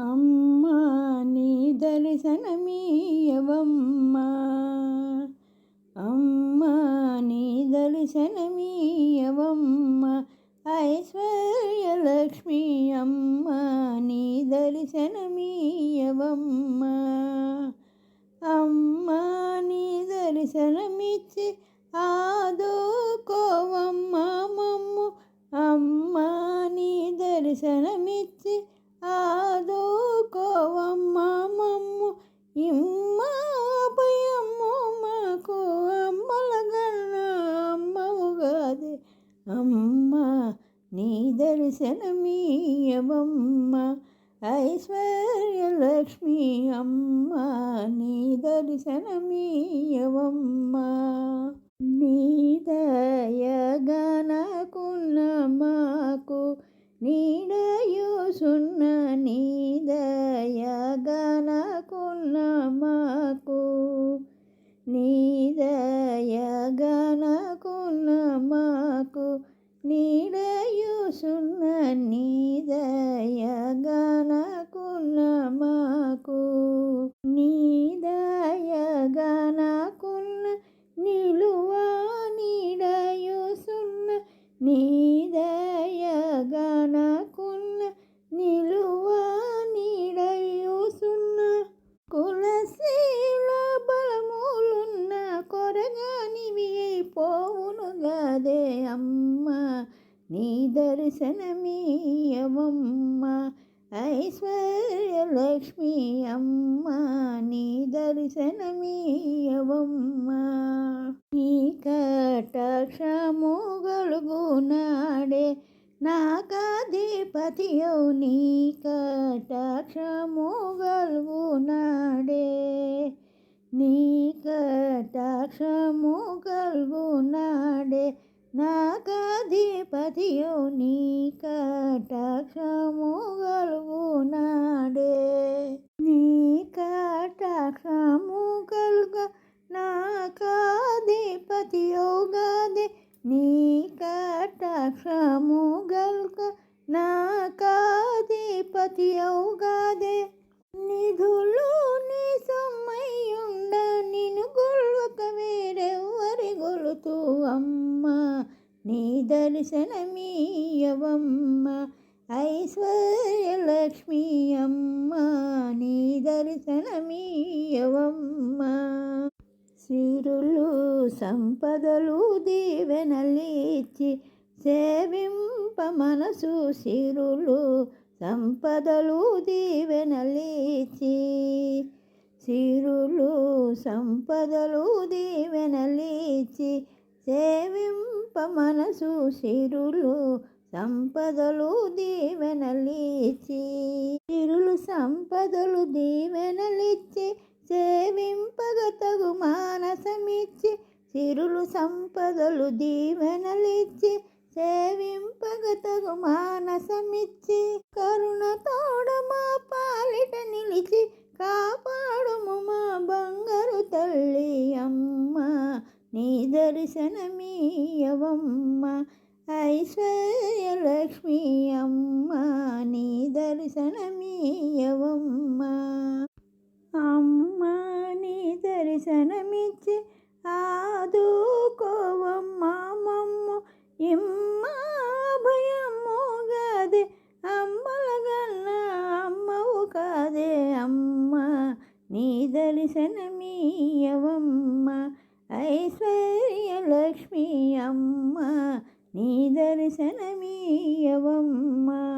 అమ్మ నీ దర్శనమీయవమ్మ. అమ్మ నీ దర్శనమీయవమ్మ. ఐశ్వర్యలక్ష్మి అమ్మ నీ దర్శనమీయవమ్మ. అమ్మ నీ దర్శనమిచ్చి ఆదుకోవమ్మా మమ్ము. అమ్మ నీ దర్శనమి ఇమ్మాపయమ్ము మాకు అమ్మల గన్న అమ్మవుగాది అమ్మ నీ దర్శనమీయవమ్మ. ఐశ్వర్యలక్ష్మి అమ్మ నీ దర్శనమీయవమ్మ. నీ దయగనకున్న మాకు నీ దయగనకున్న మాకు నీడ నీ దర్శనమీయవమ్మ ఐశ్వర్యలక్ష్మి అమ్మ నీ దర్శనమీయవమ్మ. నీ కటాక్షము గలుగునాడే నాకాధిపతియౌ నీ కటాక్షము గలుగునాడే నీ కటాక్షము గలుగునాడే నాకాధిపతియు నీ కటాక్షము గలుగునాడే నీ కటాక్షము కలుగ నాకాధిపతియో గాదే. నీ కటాక్షము గలుగ నాకాధిపతియో గాదే. నీ దర్శనమీయవమ్మ ఐశ్వర్యలక్ష్మీ అమ్మ నీ దర్శనమీయవమ్మ. సిరులు సంపదలు దీవెనలిచ్చి సేవింప మనసు సిరులు సంపదలు దీవెనలిచి సిరులు సంపదలు దీవెనలిచి సేవింప మనసు సిరులు సంపదలు దీవెనలిచి సిరులు సంపదలు దీవెనలిచ్చి సేవింపగతగు మానసమిచ్చి సిరులు సంపదలు దీవెనలిచ్చి సేవింపగతగు మానసమిచ్చి నీ దర్శనమీయవమ్మ. ఐశ్వర్యలక్ష్మి అమ్మ నీ దర్శనమీయవమ్మ. అమ్మ నీ దర్శనమిచ్చి ఆదుకోవమ్మ మమ్ము. ఇమ్మా భయము గదే అమ్మలగన్న అమ్మవు కాదే అమ్మ. నీ దర్శనమీయవమ్మ. ఐశ్వర్యలక్ష్మి అమ్మ నీ దర్శనమీయవమ్మ.